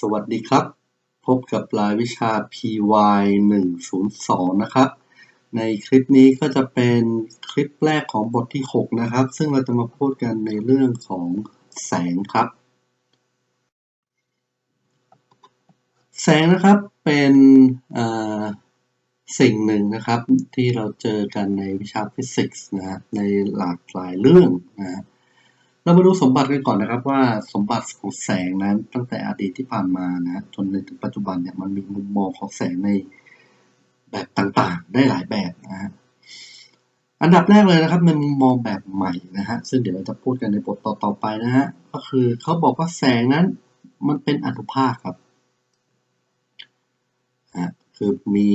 สวัสดีครับ พบกับรายวิชา PY 102นะครับ ในคลิปนี้ก็จะเป็นคลิปแรกของบทที่ 6 นะครับ ซึ่งเราจะมาพูดกันในเรื่องของแสงครับ แสงนะครับเป็นสิ่งหนึ่งนะครับที่เราเจอกันในวิชาฟิสิกส์นะในหลากหลายเรื่องนะ เรามาดูสมบัติกันก่อนนะครับว่าสมบัติของแสงนั้นตั้งแต่อดีตที่ผ่านมานะจนถึงปัจจุบันเนี่ยมันมีมุมมองของแสงในแบบต่างๆ ได้หลายแบบนะฮะอันดับแรกเลยนะครับในมุมมองแบบใหม่นะฮะซึ่งเดี๋ยวเราจะพูดกันในบทต่อๆไปนะฮะก็คือเขาบอกว่าแสงนั้นมันเป็นอนุภาคครับนะคือมี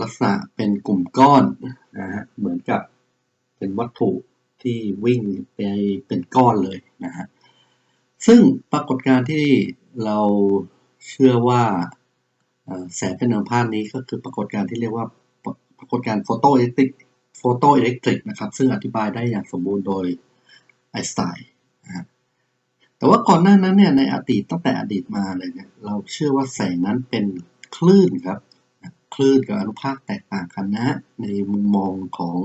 ลักษณะเป็นกลุ่มก้อนนะฮะเหมือนกับเป็นวัตถุ ที่วิ่งไปเป็นก้อนเลยนะฮะซึ่งปรากฏการณ์ที่เราเชื่อว่าแสงเป็นอนุภาคนี้ก็คือปรากฏการณ์ที่เรียกว่าปรากฏการณ์โฟโตอิเล็กทริกโฟโตอิเล็กทริกนะครับ ซึ่งอธิบายได้อย่างสมบูรณ์โดยไอน์สไตน์นะฮะแต่ว่าก่อนหน้านั้นเนี่ยในอดีตตั้งแต่อดีตมาเลยเนี่ยเราเชื่อว่าแสงนั้นเป็นคลื่นครับ คลื่นกับอนุภาคแตกต่างกันนะ ในมุมมองของ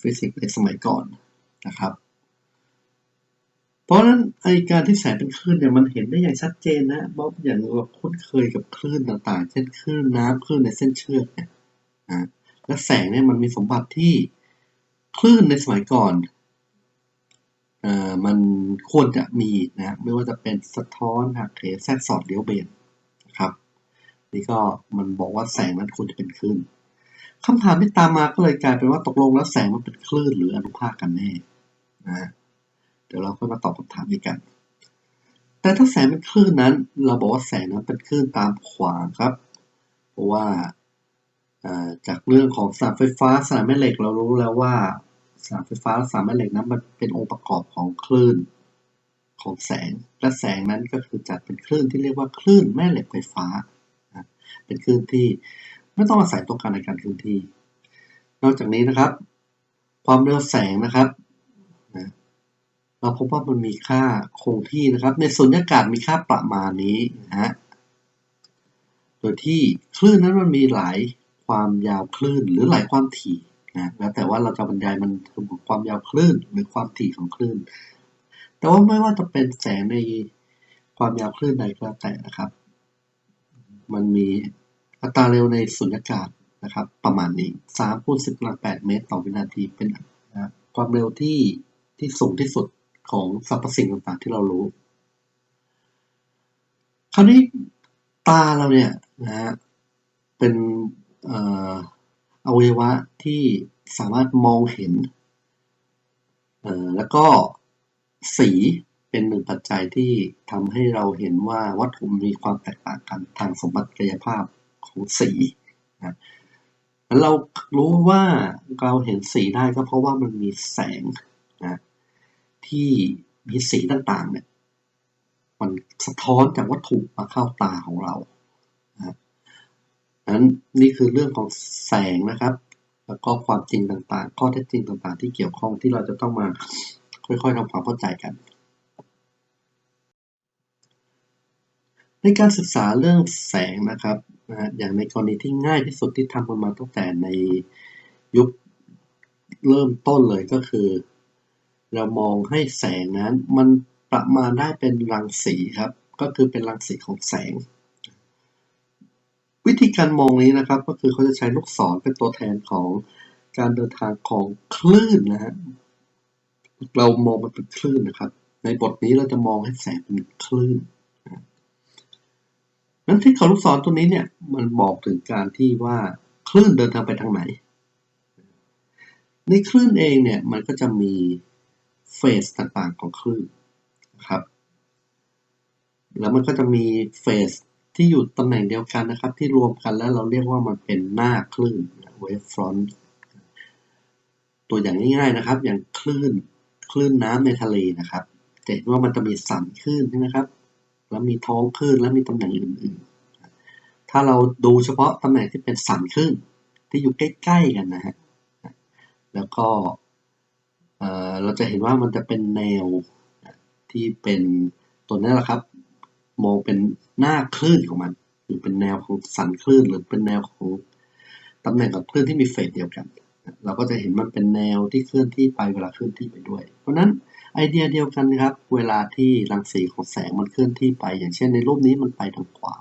ฟิสิกส์ในสมัยก่อน นะครับ เพราะฉะนั้นไอการที่แสงเป็นคลื่นเนี่ยมันเห็นได้อย่างชัดเจนนะบ๊อบอย่างเราคุ้นเคยกับคลื่นต่างๆ เช่นคลื่นน้ำคลื่นในเส้นเชือกเนี่ยนะและแสงเนี่ยมันมีสมบัติที่คลื่นในสมัยก่อนเอ่อมันควรจะมีนะไม่ว่าจะเป็นสะท้อนหักเหแทรกสอดเลี้ยวเบนนะครับนี่ก็มันบอกว่าแสงนั้นควรจะเป็นคลื่นคำถามที่ตามมาก็เลยกลายเป็นว่าตกลงแล้วแสงมันเป็นคลื่นหรืออนุภาคกันแน่ นะเดี๋ยวเราค่อยมาตอบคำถามนี้กัน แต่ถ้าแสงเป็นคลื่นนั้น เราบอกว่าแสงนั้นเป็นคลื่นตามขวางครับ เพราะว่าจากเรื่องของสายไฟฟ้าสายแม่เหล็กเรารู้แล้วว่าสายไฟฟ้าสายแม่เหล็กนั้นมันเป็นองค์ประกอบของคลื่นของแสงและแสงนั้นก็คือจัดเป็นคลื่นที่เรียกว่าคลื่นแม่เหล็กไฟฟ้า เป็นคลื่นที่ไม่ต้องอาศัยตัวการในการเคลื่อนที่ นอกจากนี้นะครับ ความเร็วแสงนะครับ เราพบว่ามันมีค่าคงที่นะครับ ในสุญญากาศมีค่าประมาณนี้นะฮะ โดยที่คลื่นนั้นมันมีหลายความยาวคลื่นหรือหลายความถี่นะแล้วแต่ว่าเราจะบรรยายมันถึงความยาวคลื่นหรือความถี่ของคลื่น แต่ว่าไม่ว่าจะเป็นแสงในความยาวคลื่นใดก็แล้วแต่นะครับ มันมีอัตราเร็วในสุญญากาศนะครับ ประมาณนี้3คูณ10กำลัง8เมตรต่อวินาทีเป็นนะความเร็วที่ที่สูงที่สุด ของสรรพสิ่งต่างๆ ที่เรารู้ คราวนี้ตาเราเนี่ยนะฮะเป็นอวัยวะที่สามารถมองเห็น แล้วก็สีเป็นหนึ่งปัจจัยที่ทำให้เราเห็นว่าวัตถุมีความแตกต่างกันทางสมบัติกายภาพของสีนะเรารู้ว่าเราเห็นสีได้ก็เพราะว่ามันมีแสงนะ ที่มีสีต่างๆ เนี่ย มันสะท้อนจากวัตถุมาเข้าตาของเรานะนั้นนี่คือเรื่องของแสงนะครับ แล้วก็ความจริงต่างๆ ข้อเท็จจริงต่างๆ ที่เกี่ยวข้องที่เราจะต้องมาค่อยๆทำความเข้าใจกัน ในการศึกษาเรื่องแสงนะครับนะอย่างในกรณีที่ง่ายที่สุดที่ทำกันมาตั้งแต่ในยุคเริ่มต้นเลยก็คือ เรามองให้แสงนั้นมันประมาณได้เป็นรังสีครับ ก็คือเป็นรังสีของแสง วิธีการมองนี้นะครับ ก็คือเขาจะใช้ลูกศรเป็นตัวแทนของการเดินทางของคลื่นนะฮะเรามองมันเป็นคลื่นนะครับ ในบทนี้เราจะมองให้แสงเป็นคลื่นนั้นที่เขาลูกศรตัวนี้เนี่ยมันบอกถึงการที่ว่าคลื่นเดินทางไปทางไหน ในคลื่นเองเนี่ยมันก็จะมี เฟสต่างๆของคลื่นนะครับ แล้วมันก็จะมีเฟสที่อยู่ตำแหน่งเดียวกันนะครับ ที่รวมกันแล้วเราเรียกว่ามันเป็นหน้าคลื่น wave front ตัวอย่างง่ายๆนะครับ อย่างคลื่นคลื่นน้ำในทะเลนะครับจะเห็นว่ามันจะมีสันคลื่นใช่ไหมครับ แล้วมีท้องคลื่นแล้วมีตำแหน่งอื่นๆ ถ้าเราดูเฉพาะตำแหน่งที่เป็นสันคลื่นที่อยู่ใกล้ๆกันนะฮะแล้วก็ เราจะเห็นว่ามันจะเป็นแนวที่เป็นตัวนี้แหละครับ มองเป็นหน้าคลื่นของมัน หรือเป็นแนวของสันคลื่น หรือเป็นแนวของตำแหน่งของคลื่นที่มีเฟสเดียวกัน เราก็จะเห็นมันเป็นแนวที่เคลื่อนที่ไปเวลาเคลื่อนที่ไปด้วย เพราะนั้นไอเดียเดียวกันครับ เวลาที่รังสีของแสงมันเคลื่อนที่ไป อย่างเช่นในรูปนี้มันไปทางขวา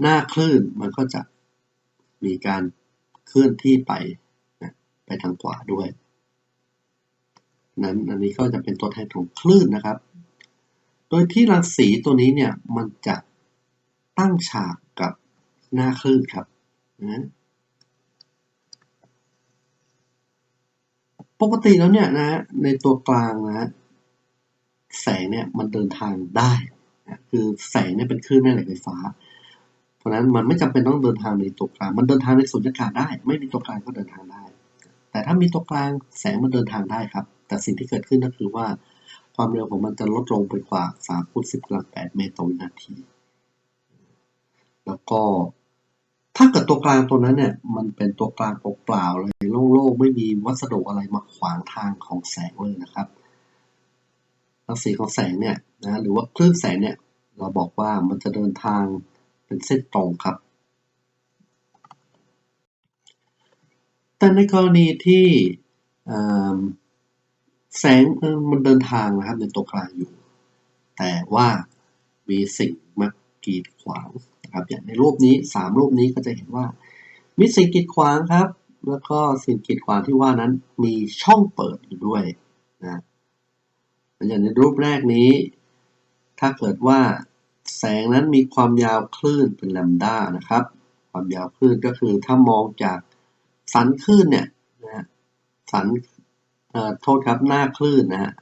หน้าคลื่นมันก็จะมีการเคลื่อนที่ไปไปทางขวาด้วย นั้นอันนี้ก็จะเป็นตัวแทนของคลื่นนะครับ โดยที่รังสีตัวนี้เนี่ยมันจะตั้งฉากกับหน้าคลื่นครับนะปกติแล้วเนี่ยนะในตัวกลางนะแสงเนี่ยมันเดินทางได้นะคือแสงเนี่ยเป็นคลื่นแม่เหล็กไฟฟ้า เพราะฉะนั้นมันไม่จำเป็นต้องเดินทางในตัวกลาง มันเดินทางในสุญญากาศได้ ไม่มีตัวกลางก็เดินทางได้ แต่ถ้ามีตัวกลางแสงมันเดินทางได้ครับ แต่สิ่งที่เกิดขึ้นก็คือว่า ความเร็วของมันจะลดลงไปกว่า3คูณ10กำลัง8เมตรต่อวินาที แล้วก็ถ้าเกิดตัวกลางตัวนั้นเนี่ย มันเป็นตัวกลางเปล่าๆเลยโล่งๆไม่มีวัสดุอะไรมาขวางทางของแสงเลยนะครับรังสีของแสงเนี่ยนะหรือว่าคลื่นแสงเนี่ย เราบอกว่ามันจะเดินทางเป็นเส้นตรงครับ แต่ในกรณีที่ แสงมันเดินทางนะครับในตัวกลางอยู่ แต่ว่ามีสิ่งมากีดขวางนะครับอย่างในรูปนี้สามรูปนี้ก็จะเห็นว่า มีสิ่งกีดขวางครับ แล้วก็สิ่งกีดขวางที่ว่านั้นมีช่องเปิดอยู่ด้วยนะอย่างในรูปแรกนี้ ถ้าเกิดว่าแสงนั้นมีความยาวคลื่นเป็นแลมด้านะครับ ความยาวคลื่นก็คือถ้ามองจากสันคลื่นเนี่ยนะสัน โทษครับหน้าคลื่นนะฮะ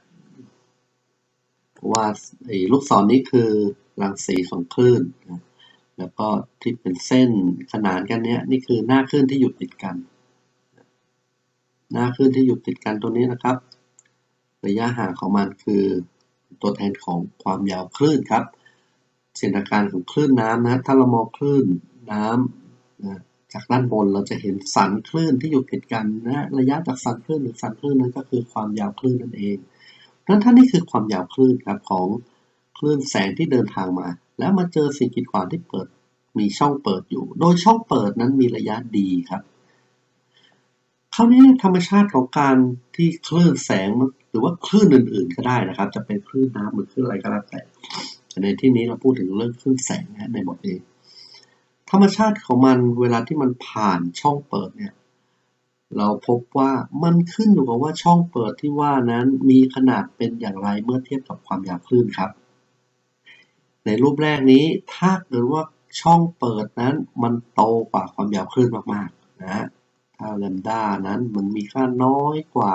ว่าลูกศรนนี้คือรังสีของคลื่นนะแล้วก็ที่เป็นเส้นขนานกันเนี้ยนี่คือหน้าคลื่นที่อยู่ติดกัน หน้าคลื่นที่อยู่ติดกันตัวนี้นะครับ ระยะห่างของมันคือตัวแทนของความยาวคลื่นครับเส้นการของคลื่นน้ำนะถ้าเรามองคลื่นน้ำนะ จากด้านบนเราจะเห็นสันคลื่นที่อยู่ติดกันนะระยะจากสันคลื่นหรือสันคลื่นนั้นก็คือความยาวคลื่นนั่นเองนั้นท่านี่คือความยาวคลื่นครับของคลื่นแสงที่เดินทางมา แล้วมาเจอสิ่งกีดขวางที่เปิดมีช่องเปิดอยู่ โดยช่องเปิดนั้นมีระยะดีครับคราวนี้ธรรมชาติของการที่คลื่นแสงหรือว่าคลื่นอื่น ๆ ก็ได้นะครับ จะเป็นคลื่นน้ำหรือคลื่นอะไรก็แล้วแต่ในที่นี้เราพูดถึงเรื่องคลื่นแสงนะในบทนี้ ธรรมชาติของมันเวลาที่มันผ่านช่องเปิดเนี่ย เราพบว่ามันขึ้นอยู่กับว่าช่องเปิดที่ว่านั้นมีขนาดเป็นอย่างไรเมื่อเทียบกับความยาวคลื่นครับ ในรูปแรกนี้ถ้าเกิดว่าช่องเปิดนั้นมันโตกว่าความยาวคลื่นมากๆนะถ้าแลมด้านั้นมันมีค่าน้อยกว่า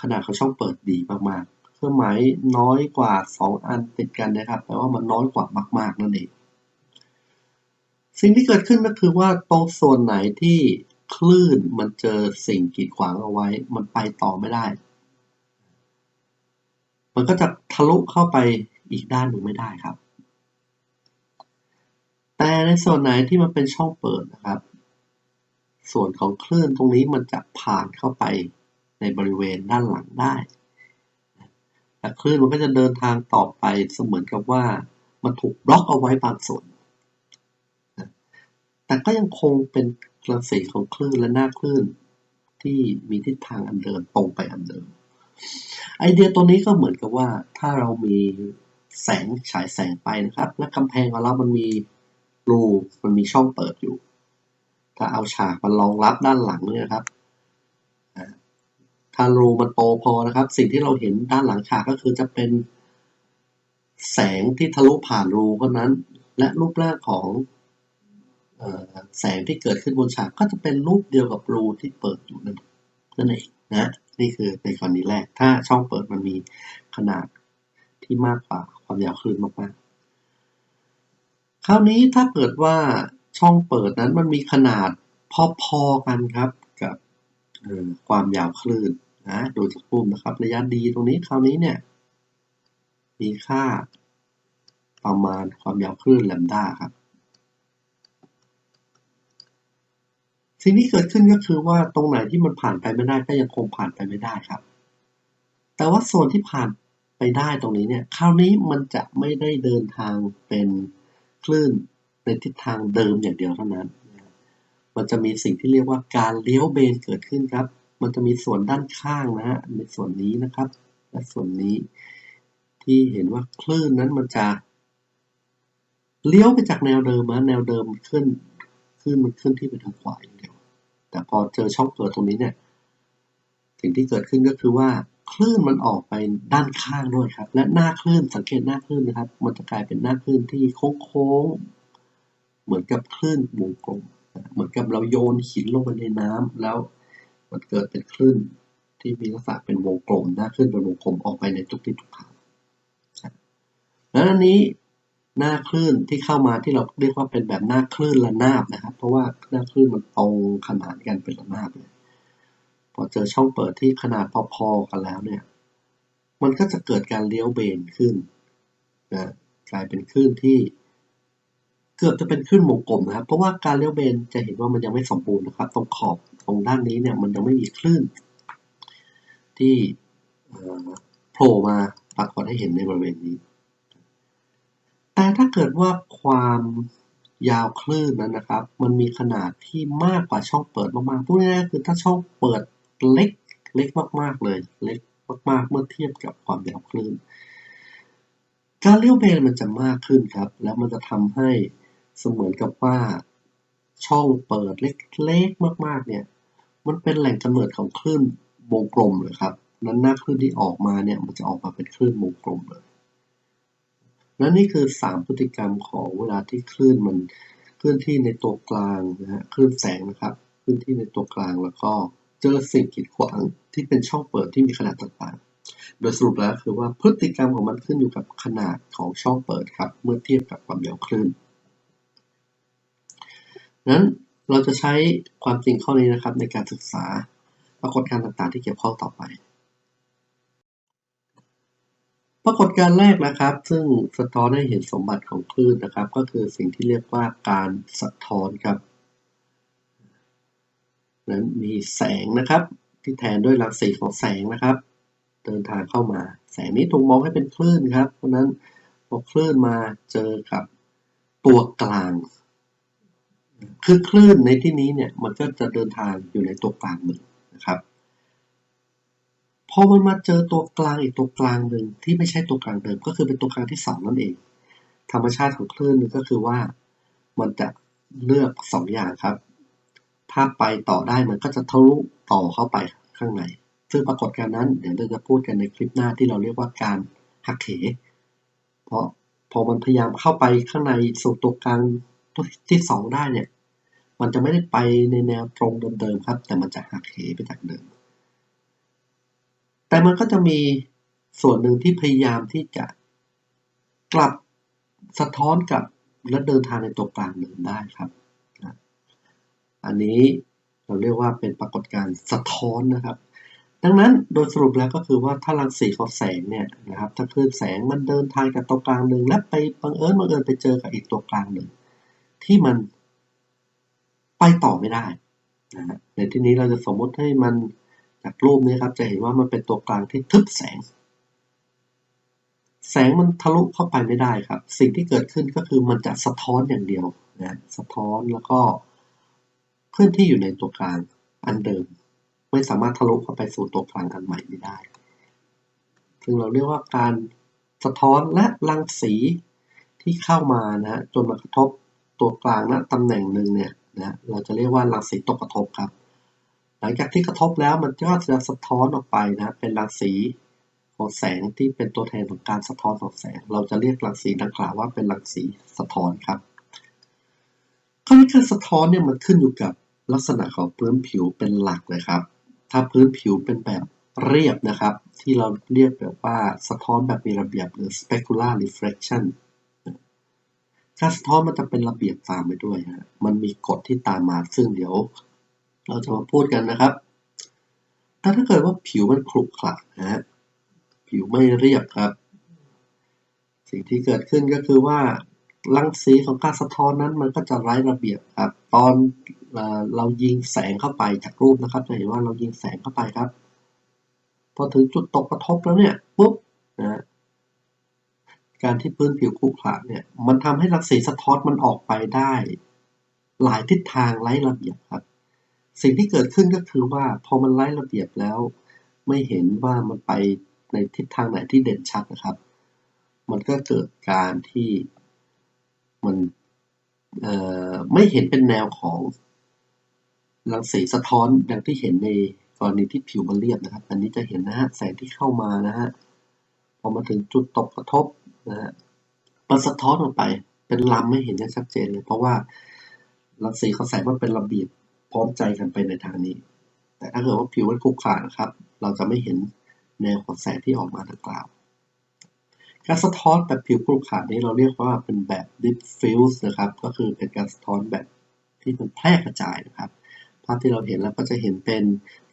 ขนาดของช่องเปิดดีมากๆ เครื่องหมายน้อยกว่า 2 อันติดกันนะครับแปลว่ามันน้อยกว่ามาก ๆ นั่นเอง สิ่งที่เกิดขึ้นก็คือว่าตรงส่วนไหนที่คลื่นมันเจอสิ่งกีดขวางเอาไว้ มันไปต่อไม่ได้ มันก็จะทะลุเข้าไปอีกด้านหนึ่งไม่ได้ครับ แต่ในส่วนไหนที่มันเป็นช่องเปิดนะครับ ส่วนของคลื่นตรงนี้มันจะผ่านเข้าไปในบริเวณด้านหลังได้แต่คลื่นมันก็จะเดินทางต่อไปเสมือนกับว่ามันถูกบล็อกเอาไว้บางส่วน แต่ก็ยังคงเป็นกรังสีของคลื่นและหน้าคลื่น ที่มีทิศทางอันเดิมตรงไปอันเดิม ไอเดียตัวนี้ก็เหมือนกับว่าถ้าเรามีแสงฉายแสงไปนะครับ และกำแพงของเรามันมีรูมันมีช่องเปิดอยู่ ถ้าเอาฉากมารองรับด้านหลังเนี่ยครับถ้ารูมันโตพอนะครับ สิ่งที่เราเห็นด้านหลังฉากก็คือจะเป็นแสงที่ทะลุผ่านรูเพรานั้น และรูปร่างของ แสงที่เกิดขึ้นบนฉากก็จะเป็นรูปเดียวกับรูที่เปิดอยู่นั่นนั่นเองนะนี่คือในกรณีแรก ถ้าช่องเปิดมันมีขนาดที่มากกว่าความยาวคลื่นมากๆคราวนี้ถ้าเกิดว่าช่องเปิดนั้นมันมีขนาดพอๆกันครับกับความยาวคลื่นนะโดยจากปุ่มนะครับ ระยะดีตรงนี้คราวนี้เนี่ย มีค่าประมาณความยาวคลื่นแลมด้าครับ สิ่งที่เกิดขึ้นก็คือว่าตรงไหนที่มันผ่านไปไม่ได้ก็ยังคงผ่านไปไม่ได้ครับ แต่ว่าโซนที่ผ่านไปได้ตรงนี้เนี่ย คราวนี้มันจะไม่ได้เดินทางเป็นคลื่นในทิศทางเดิมอย่างเดียวเท่านั้น มันจะมีสิ่งที่เรียกว่าการเลี้ยวเบนเกิดขึ้นครับ มันจะมีส่วนด้านข้างนะฮะในส่วนนี้นะครับ และส่วนนี้ที่เห็นว่าคลื่นนั้นมันจะเลี้ยวไปจากแนวเดิมนะแนวเดิมขึ้นขึ้นมันขึ้นที่ไปทางขวาอย่าง แต่พอเจอช่องเปิดตรงนี้เนี่ยสิ่งที่เกิดขึ้นก็คือว่าคลื่นมันออกไปด้านข้างด้วยครับ และหน้าคลื่นสังเกตหน้าคลื่นนะครับ มันจะกลายเป็นหน้าคลื่นที่โค้งๆเหมือนกับคลื่นวงกลมเหมือนกับเราโยนหินลงไปในน้ำแล้วมันเกิดเป็นคลื่นที่มีลักษณะเป็นวงกลมหน้าคลื่นเป็นวงกลมออกไปในทุกทิศทุกทางแล้วอันนี้ หน้าคลื่นที่เข้ามาที่เราเรียกว่าเป็นแบบหน้าคลื่นระนาบนะครับ เพราะว่าหน้าคลื่นมันตรงขนานกันเป็นระนาบเลยพอเจอช่องเปิดที่ขนาดพอๆกันแล้วเนี่ย มันก็จะเกิดการเลี้ยวเบนขึ้นนะกลายเป็นคลื่นที่ เกือบจะเป็นคลื่นวงกลมนะครับ เพราะว่าการเลี้ยวเบนจะเห็นว่ามันยังไม่สมบูรณ์นะครับ ตรงขอบตรงด้านนี้เนี่ยมันยังไม่มีคลื่น ที่โผล่มาปรากฏให้เห็นในบริเวณนี้ แต่ถ้าเกิดว่าความยาวคลื่นนั้นนะครับ มันมีขนาดที่มากกว่าช่องเปิดมากๆพูดง่ายๆคือถ้าช่องเปิดเล็กเล็กมากๆเลย เล็กมากๆเมื่อเทียบกับความยาวคลื่นการเลี้ยวเบนมันจะมากขึ้นครับ แล้วมันจะทำให้เสมือนกับว่า ช่องเปิดเล็กๆมาก ๆ เนี่ย มันเป็นแหล่งกำเนิดของคลื่นวงกลมเลยครับนั้นหน้าคลื่นที่ออกมาเนี่ยมันจะออกมาเป็นคลื่นวงกลมเลย และนี่คือ 3 พฤติกรรมของเวลาที่คลื่นมันเคลื่อนที่ในตัวกลางนะฮะคลื่นแสงนะครับเคลื่อนที่ในตัวกลางแล้วก็เจอสิ่งกีดขวางที่เป็นช่องเปิดที่มีขนาดต่างๆ โดยสรุปแล้วคือว่าพฤติกรรมของมันขึ้นอยู่กับขนาดของช่องเปิดครับ เมื่อเทียบกับความยาวคลื่นนั้นเราจะใช้ความจริงข้อนี้นะครับในการศึกษาปรากฏการณ์ต่างๆที่เกี่ยวข้องต่อไป ป รากฏการณ์แรกนะครับ ซึ่งสะท้อนให้เห็นสมบัติของคลื่นนะครับ ก็คือสิ่งที่เรียกว่าการสะท้อนครับนั้นมีแสงนะครับ ที่แทนด้วยรังสีของแสงนะครับ เดินทางเข้ามา แสงนี้ถูกมองให้เป็นคลื่นครับ เพราะนั้นพอคลื่นมาเจอกับตัวกลาง คือคลื่นในที่นี้เนี่ยมันก็จะเดินทางอยู่ในตัวกลางหนึ่งนะครับ พอมันมาเจอตัวกลางอีกตัวกลางหนึ่งที่ไม่ใช่ตัวกลางเดิมก็คือเป็นตัวกลางที่สองนั่นเอง ธรรมชาติของคลื่นนึงก็คือว่า มันจะเลือกสองอย่างครับ ถ้าไปต่อได้มันก็จะทะลุต่อเข้าไปข้างใน ซึ่งปรากฏการณ์นั้นเดี๋ยวเราจะพูดกันในคลิปหน้าที่เราเรียกว่าการหักเห เพราะพอมันพยายามเข้าไปข้างในสู่ตัวกลางที่สองได้เนี่ย มันจะไม่ได้ไปในแนวตรงเดิมๆครับ แต่มันจะหักเหไปจากเดิม แต่มันก็จะมีส่วนหนึ่งที่พยายามที่จะกลับสะท้อนกับและเดินทางในตัวกลางเดิมได้ครับอันนี้เราเรียกว่าเป็นปรากฏการณ์สะท้อนนะครับ ดังนั้นโดยสรุปแล้วก็คือว่าถ้ารังสีของแสงเนี่ยนะครับถ้าคลื่นแสงมันเดินทางจากตัวกลางหนึ่งและไปบังเอิญบังเอิญไปเจอกับอีกตัวกลางหนึ่งที่มันไปต่อไม่ได้นะฮะในที่นี้เราจะสมมติให้มัน จากรูปนี้ครับจะเห็นว่ามันเป็นตัวกลางที่ทึบแสง แสงมันทะลุเข้าไปไม่ได้ครับ สิ่งที่เกิดขึ้นก็คือมันจะสะท้อนอย่างเดียวนะสะท้อนแล้วก็เคลื่อนที่อยู่ในตัวกลางอันเดิม ไม่สามารถทะลุเข้าไปสู่ตัวกลางอันใหม่ไม่ได้ซึ่งเราเรียกว่าการสะท้อนและรังสีที่เข้ามานะจนมากระทบตัวกลางณนะตำแหน่งหนึ่งเนี่ยนะเราจะเรียกว่ารังสีตกกระทบครับ หลังจากที่กระทบแล้วมันก็จะสะท้อนออกไปนะเป็นรังสีของแสงที่เป็นตัวแทนของการสะท้อนของแสง เราจะเรียกรังสีดังกล่าวว่าเป็นรังสีสะท้อนครับคราวนี้การสะท้อนเนี่ยมันขึ้นอยู่กับลักษณะของพื้นผิวเป็นหลักเลยครับ ถ้าพื้นผิวเป็นแบบเรียบนะครับ ที่เราเรียกแบบว่าสะท้อนแบบมีระเบียบหรือ specular reflection การสะท้อนมันจะเป็นระเบียบตามไปด้วยฮะมันมีกฎที่ตามมาซึ่งเดี๋ยว เราจะมาพูดกันนะครับ แต่ถ้าเกิดว่าผิวมันขรุขระนะฮะ ผิวไม่เรียบครับ สิ่งที่เกิดขึ้นก็คือว่ารังสีของการสะท้อนนั้นมันก็จะไร้ระเบียบครับ ตอนเรายิงแสงเข้าไปจากรูปนะครับ จะเห็นว่าเรายิงแสงเข้าไปครับ พอถึงจุดตกกระทบแล้วเนี่ยปุ๊บนะการที่พื้นผิวขรุขระเนี่ยมันทำให้รังสีสะท้อนมันออกไปได้ หลายทิศทางไร้ระเบียบครับ สิ่งที่เกิดขึ้นก็คือว่าพอมันไร้ระเบียบแล้ว ไม่เห็นว่ามันไปในทิศทางไหนที่เด่นชัดนะครับ มันก็เกิดการที่มันไม่เห็นเป็นแนวของรังสีสะท้อนดังที่เห็นในกรณีที่ผิวมันเรียบนะครับ อันนี้จะเห็นนะฮะแสงที่เข้ามานะฮะพอมาถึงจุดตกกระทบนะฮะมันสะท้อนออกไป เป็นลำไม่เห็นได้ชัดเจนเลย เพราะว่ารังสีของแสงมันเป็นระเบียบ พร้อมใจกันไปในทางนี้ แต่ถ้าเกิดว่าผิวมันขรุขระนะครับ เราจะไม่เห็นแนวของแสงที่ออกมาดังกล่าว การสะท้อนแบบผิวขรุขระนี้เราเรียกว่าเป็นแบบ diffuse นะครับ ก็คือเป็นการสะท้อนแบบที่มันแพร่กระจายนะครับภาพที่เราเห็นแล้วก็จะเห็นเป็น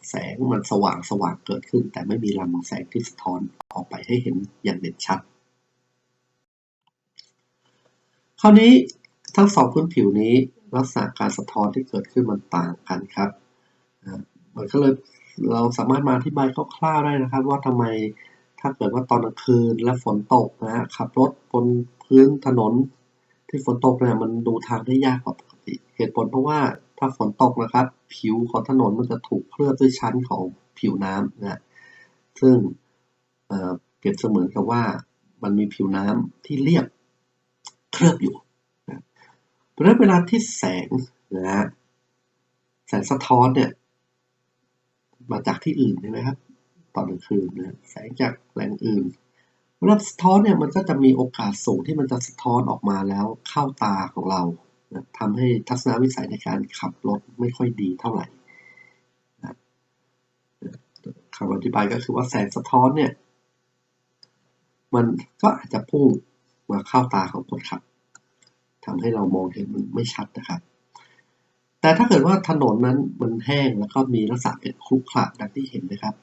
แสงมันสว่างสว่างเกิดขึ้น แต่ไม่มีลำของแสงที่สะท้อนออกไปให้เห็นอย่างเด่นชัด คราวนี้ทั้งสองพื้นผิวนี้ ลักษณะการสะท้อนที่เกิดขึ้นมันต่างกันครับมันก็เลยเราสามารถมาอธิบายคร่าวๆได้นะครับ ว่าทำไมถ้าเกิดว่าตอนกลางคืนและฝนตกนะฮะขับรถบนพื้นถนน ที่ฝนตกเนี่ยมันดูทางได้ยากกว่าปกติ เหตุผลเพราะว่าถ้าฝนตกนะครับ ผิวของถนนมันจะถูกเคลือบด้วยชั้นของผิวน้ำนะซึ่งเอ่อเปรียบเสมือนกับว่ามันมีผิวน้ำที่เรียบเคลือบอยู่ เพราะฉะนั้นเวลาที่แสงนะฮะแสงสะท้อนเนี่ย มาจากที่อื่นใช่ไหมครับ ตอนกลางคืนนะแสงจากแหล่งอื่นเวลาสะท้อนเนี่ยมันก็จะมีโอกาสสูงที่มันจะสะท้อนออกมาแล้วเข้าตาของเรานะทำให้ทัศนวิสัยในการขับรถไม่ค่อยดีเท่าไหร่นะคำอธิบายก็คือว่าแสงสะท้อนเนี่ย มันก็อาจจะพุ่งมาเข้าตาของคนขับ ทำให้เรามองเห็นมันไม่ชัดนะครับ แต่ถ้าเกิดว่าถนนนั้นมันแห้งแล้วก็มีลักษณะเป็นครุขระดังที่เห็นนะครับ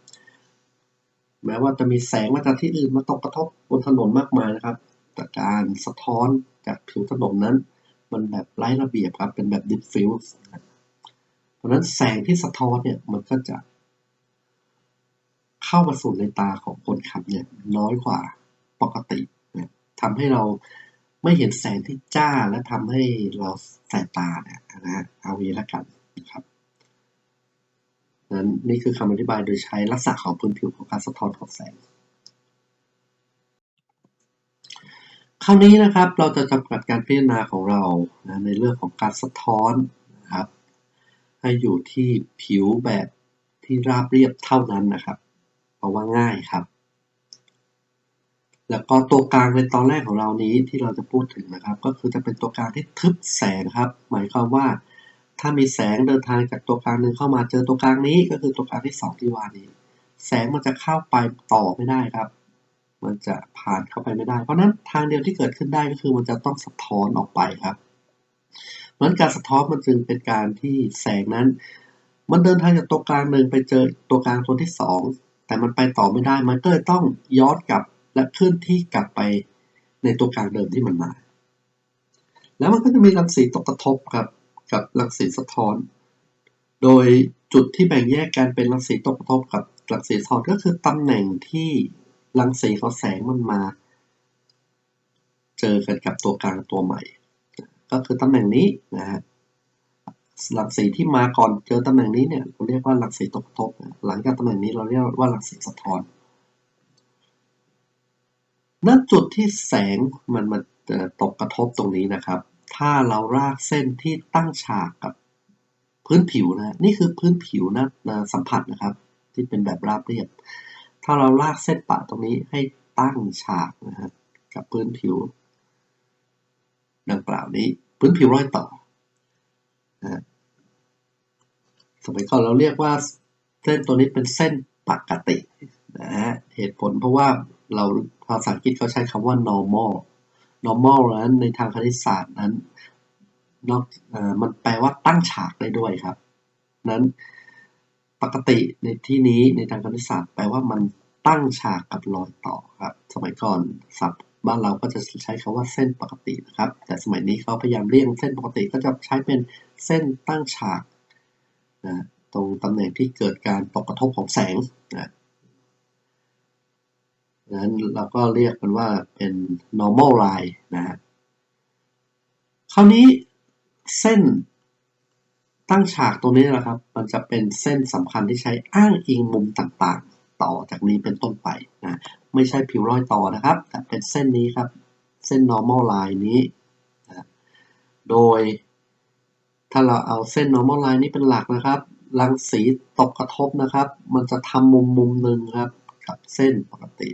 แม้ว่าจะมีแสงมาจากที่อื่นมาตกกระทบบนถนนมากมายนะครับ แต่การสะท้อนจากผิวถนนนั้น มันแบบไร้ระเบียบครับเป็นแบบ diffuse นะครับเพราะฉะนั้นแสงที่สะท้อนเนี่ยมันก็จะเข้ามาสู่ในตาของคนขับเนี่ยน้อยกว่าปกตินะทำให้เรา ไม่เห็นแสงที่จ้าและทำให้เราสายตาเนี่ยนะฮะเอางี้ละกันนะครับนั้นนี่คือคำอธิบายโดยใช้ลักษณะของพื้นผิวของการสะท้อนของแสงคราวนี้นะครับเราจะจำกัดการพิจารณาของเรานะในเรื่องของการสะท้อนนะครับ ให้อยู่ที่ผิวแบบที่ราบเรียบเท่านั้นนะครับ เพราะว่าง่ายครับ แล้วก็ตัวกลางในตอนแรกของเรานี้ที่เราจะพูดถึงนะครับ ก็คือจะเป็นตัวกลางที่ทึบแสงครับ หมายความว่าถ้ามีแสงเดินทางจากตัวกลางหนึ่งเข้ามาเจอตัวกลางนี้ก็คือตัวกลางที่สองที่ว่านี้ แสงมันจะเข้าไปต่อไม่ได้ครับ มันจะผ่านเข้าไปไม่ได้ เพราะนั้นทางเดียวที่เกิดขึ้นได้ก็คือมันจะต้องสะท้อนออกไปครับเพราะนั้นการสะท้อนมันจึงเป็นการที่แสงนั้น มันเดินทางจากตัวกลางหนึ่งไปเจอตัวกลางตัวที่สองแต่มันไปต่อไม่ได้มันก็เลยต้องย้อนกลับ และเคลื่อนที่กลับไปในตัวกลางเดิมที่มันมา แล้วมันก็จะมีรังสีตกกระทบครับกับรังสีสะท้อน โดยจุดที่แบ่งแยกกันเป็นรังสีตกกระทบกับรังสีสะท้อนก็คือตำแหน่งที่รังสีของแสงมันมา เจอกันกับตัวกลางตัวใหม่ ก็คือตำแหน่งนี้นะฮะรังสีที่มาก่อนเจอตำแหน่งนี้เนี่ยเราเรียกว่ารังสีตกกระทบ หลังจากตำแหน่งนี้เราเรียกว่ารังสีสะท้อน ณจุดที่แสงมันมาตกกระทบตรงนี้นะครับ ถ้าเรารากเส้นที่ตั้งฉากกับพื้นผิวนะนี่คือพื้นผิวนะสัมผัสนะครับ ที่เป็นแบบราบเรียบ ถ้าเราลากเส้นปะตรงนี้ให้ตั้งฉากนะครับกับพื้นผิว ดังกล่าวนี้พื้นผิวรอยต่อนะสมัยก่อนเราเรียกว่าเส้นตัวนี้เป็นเส้นปกตินะฮะเหตุผลเพราะว่า เราภาษาอังกฤษเขาใช้คำว่า normal normal นั้นในทางคณิตศาสตร์นั้นนอกมันแปลว่าตั้งฉากได้ด้วยครับ นั้นปกติในที่นี้ในทางคณิตศาสตร์แปลว่ามันตั้งฉากกับรอยต่อครับ สมัยก่อนศัพท์บ้านเราก็จะใช้คาว่าเส้นปกตินะครับ แต่สมัยนี้เขาพยายามเลี่ยงเส้นปกติก็จะใช้เป็นเส้นตั้งฉากนะตรงตำแหน่งที่เกิดการตกกระทบของแสงนะ ดังนั้นเราก็เรียกมันว่าเป็น normal line นะฮะคราวนี้เส้นตั้งฉากตรงนี้นะครับ มันจะเป็นเส้นสำคัญที่ใช้อ้างอิงมุมต่างๆ ต่อจากนี้เป็นต้นไปนะไม่ใช่ผิวรอยต่อนะครับ แต่เป็นเส้นนี้ครับ เส้น normal line นี้นะโดย ถ้าเราเอาเส้น normal line นี้เป็นหลักนะครับรังสีตกกระทบนะครับ มันจะทำมุมมุมหนึ่งครับ กับเส้นปกติ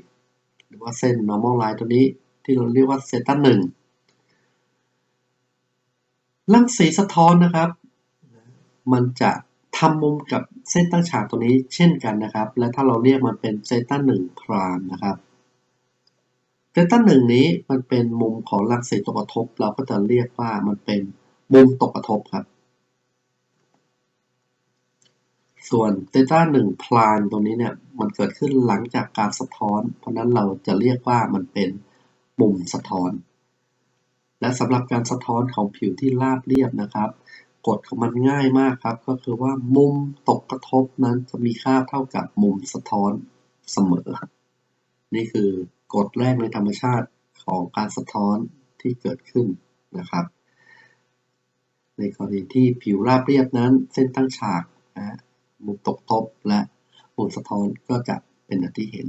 รือว่าเส้น normal line ตัวนี้ที่เราเรียกว่าเซต้าหนึ่งรังสีสะท้อนนะครับ มันจะทำมุมกับเส้นตั้งฉากตัวนี้เช่นกันนะครับ และถ้าเราเรียกมันเป็นเซต้าหนึ่งพรามนะครับเซต้าหนึ่งนี้มันเป็นมุมของรังสีตกกระทบ เราก็จะเรียกว่ามันเป็นมุมตกกระทบครับ ส่วนเซตาหนึ่งพรามตรงนี้เนี่ยมันเกิดขึ้นหลังจากการสะท้อน เพราะนั้นเราจะเรียกว่ามันเป็นมุมสะท้อน และสำหรับการสะท้อนของผิวที่ราบเรียบนะครับกฎของมันง่ายมากครับ ก็คือว่ามุมตกกระทบนั้นจะมีค่าเท่ากับมุมสะท้อนเสมอ นี่คือกฎแรกในธรรมชาติของการสะท้อนที่เกิดขึ้นนะครับ ในกรณีที่ผิวราบเรียบนั้นเส้นตั้งฉากนะ มุมตกทบและมุมสะท้อนก็จะเป็นอย่างที่เห็น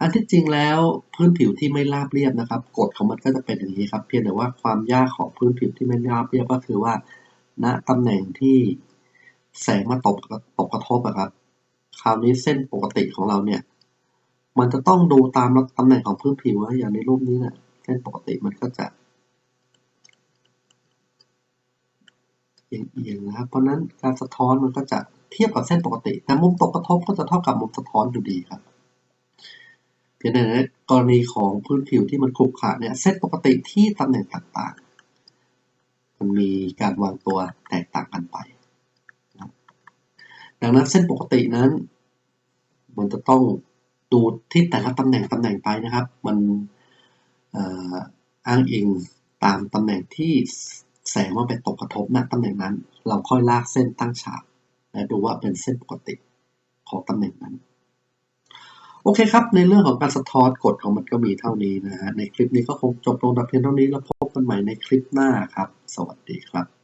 อันที่จริงแล้วพื้นผิวที่ไม่ราบเรียบนะครับกฎของมันก็จะเป็นอย่างนี้ครับ เพียงแต่ว่าความยากของพื้นผิวที่ไม่ราบเรียบก็คือว่า ณตำแหน่งที่แสงมาตกตกกระทบอะครับ คราวนี้เส้นปกติของเราเนี่ย มันจะต้องดูตามตำแหน่งของพื้นผิวนะอย่างในรูปนี้เนี่ยเส้นปกติมันก็จะเอียงๆนะครับ เพราะนั้นการสะท้อนมันก็จะ เทียบกับเส้นปกติ แต่มุมตกกระทบก็จะเท่ากับมุมสะท้อนอยู่ดีครับเพียงแต่ในกรณีของพื้นผิวที่มันขรุขระเนี่ยเส้นปกติที่ตำแหน่งต่างๆ มันมีการวางตัวแตกต่างกันไป ดังนั้นเส้นปกตินั้น มันจะต้องดูที่แต่ละตำแหน่งตำแหน่งไปนะครับ มันอ้างอิงตามตำแหน่งที่แสงมันไปตกกระทบณตำแหน่งนั้น เราค่อยลากเส้นตั้งฉาก และดูว่าเป็นเส้นปกติของตำแหน่งนั้น โอเคครับ ในเรื่องของการสะท้อนกฎของมันก็มีเท่านี้นะฮะในคลิปนี้ก็คงจบลงแต่เพียงเท่านี้แล้วพบกันใหม่ในคลิปหน้าครับ สวัสดีครับ